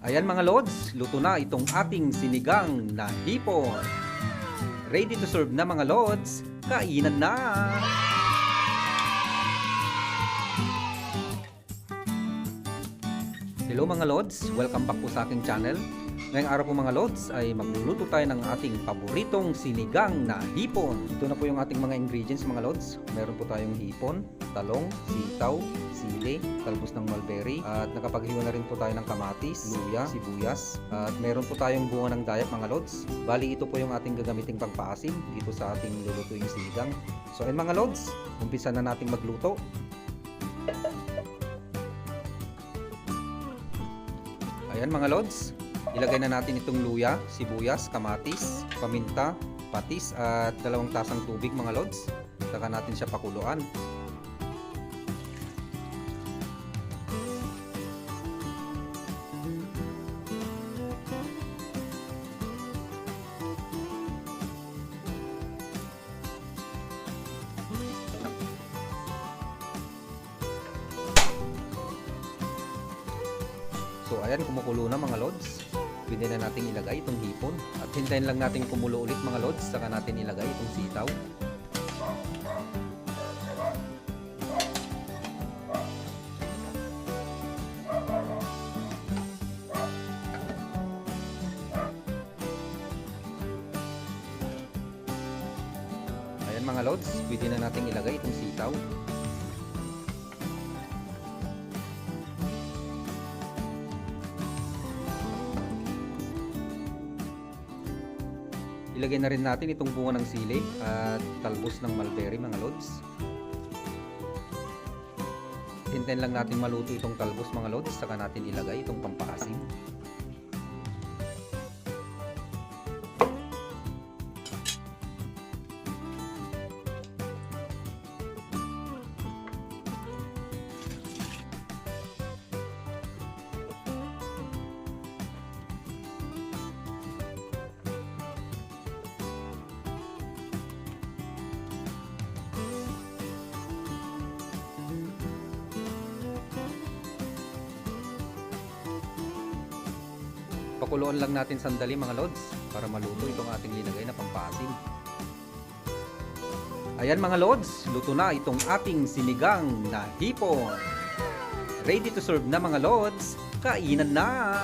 Ayan mga lods, luto na itong ating sinigang na hipon. Ready to serve na mga lods, kainan na! Hello mga lods, welcome back po sa aking channel. Ngayong araw po mga lods ay magluluto tayo ng ating paboritong sinigang na hipon. Ito na po yung ating mga ingredients mga lods. Meron po tayong hipon, talong, sitaw, sili, talbos ng mulberry, at nakapaghiwa na rin po tayo ng kamatis, luya, sibuyas, at meron po tayong bunga ng dayak mga lods. Bali ito po yung ating gagamiting pangpaasim dito sa ating lulutuing sinigang. So ayun mga lods, umpisa na nating magluto. Ayan mga lods, ilagay na natin itong luya, sibuyas, kamatis, paminta, patis at dalawang tasang tubig mga lods. Saka natin siya pakuluan. So ayan, kumukulo na mga lods. Pwede na natin ilagay itong hipon. At hintayin lang natin kumulo ulit mga lods. Saka natin ilagay itong sitaw. Ayan mga lods, pwede na natin ilagay itong sitaw. Ilagay na rin natin itong bunga ng sili at talbos ng mulberry mga lods. Hintayin lang natin maluto itong talbos mga lods saka natin ilagay itong pampaasim. Pakuluan lang natin sandali mga lods para maluto itong ating linagay na pampaasim. Ayan mga lods, luto na itong ating sinigang na hipon. Ready to serve na mga lods, kainan na!